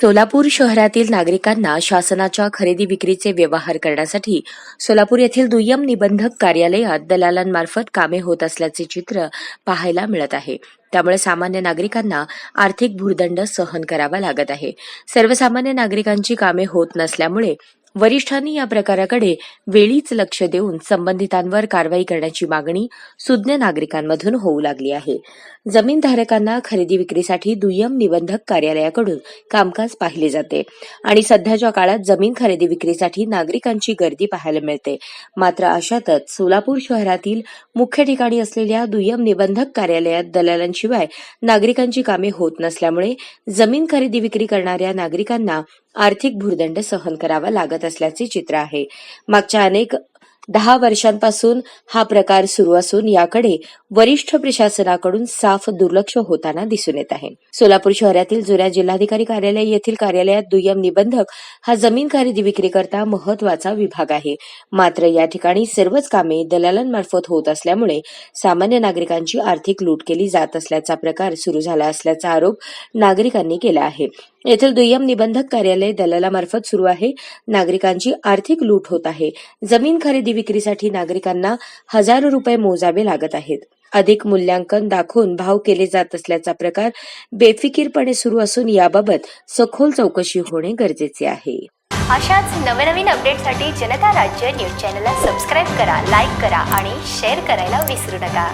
सोलापूर शहरातील नागरिकांना शासनाच्या खरेदी विक्रीचे व्यवहार करण्यासाठी सोलापूर येथील दुय्यम निबंधक कार्यालयात दलालांमार्फत कामे होत असल्याचे चित्र पाहायला मिळत आहे. त्यामुळे सामान्य नागरिकांना आर्थिक भूर्दंड सहन करावा लागत आहे. सर्वसामान्य नागरिकांची कामे होत नसल्यामुळे वरिष्ठांनी या प्रकाराकडे वेळीच लक्ष देऊन संबंधितांवर कारवाई करण्याची मागणी सुज्ञ नागरिकांमधून होऊ लागली आहे. जमीनधारकांना खरेदी विक्रीसाठी दुय्यम निबंधक कार्यालयाकडून कामकाज पाहिले जाते आणि सध्याच्या काळात जमीन खरेदी विक्रीसाठी नागरिकांची गर्दी पाहायला मिळते. मात्र अशातच सोलापूर शहरातील मुख्य ठिकाणी असलेल्या दुय्यम निबंधक कार्यालयात दलालांशिवाय नागरिकांची कामे होत नसल्यामुळे जमीन खरेदी विक्री करणाऱ्या नागरिकांना आर्थिक भूर्दंड सहन करावा लागत असल्याचे चित्र आहे. मागच्या अनेक दहा वर्षांपासून हा प्रकार सुरू असून याकडे वरिष्ठ प्रशासनाकडून साफ दुर्लक्ष होताना दिसून येत आहे. सोलापूर शहरातील जुन्या जिल्हाधिकारी कार्यालय येथील कार्यालयात दुय्यम निबंधक हा जमीन खरेदी विक्री करता महत्त्वाचा विभाग आहे. मात्र या ठिकाणी सर्वच कामे दलालांमार्फत होत असल्यामुळे सामान्य नागरिकांची आर्थिक लूट केली जात असल्याचा प्रकार सुरू झाला असल्याचा आरोप नागरिकांनी केला आहे. येथील दुय्यम निबंधक कार्यालय दलालामार्फत सुरू आहे. नागरिकांची आर्थिक लूट होत आहे. जमीन खरेदी विक्रीसाठी नागरिकांना हजारो रुपये मोजावे लागत आहेत. अधिक मूल्यांकन दाखवून भाव केले जात असल्याचा प्रकार बेफिकीरपणे सुरू असून याबाबत सखोल चौकशी होणे गरजेचे आहे. अशाच नवनवीन अपडेटसाठी जनता राज्य न्यूज चॅनलला सबस्क्राईब करा लाईक करा आणि शेअर करायला विसरू नका.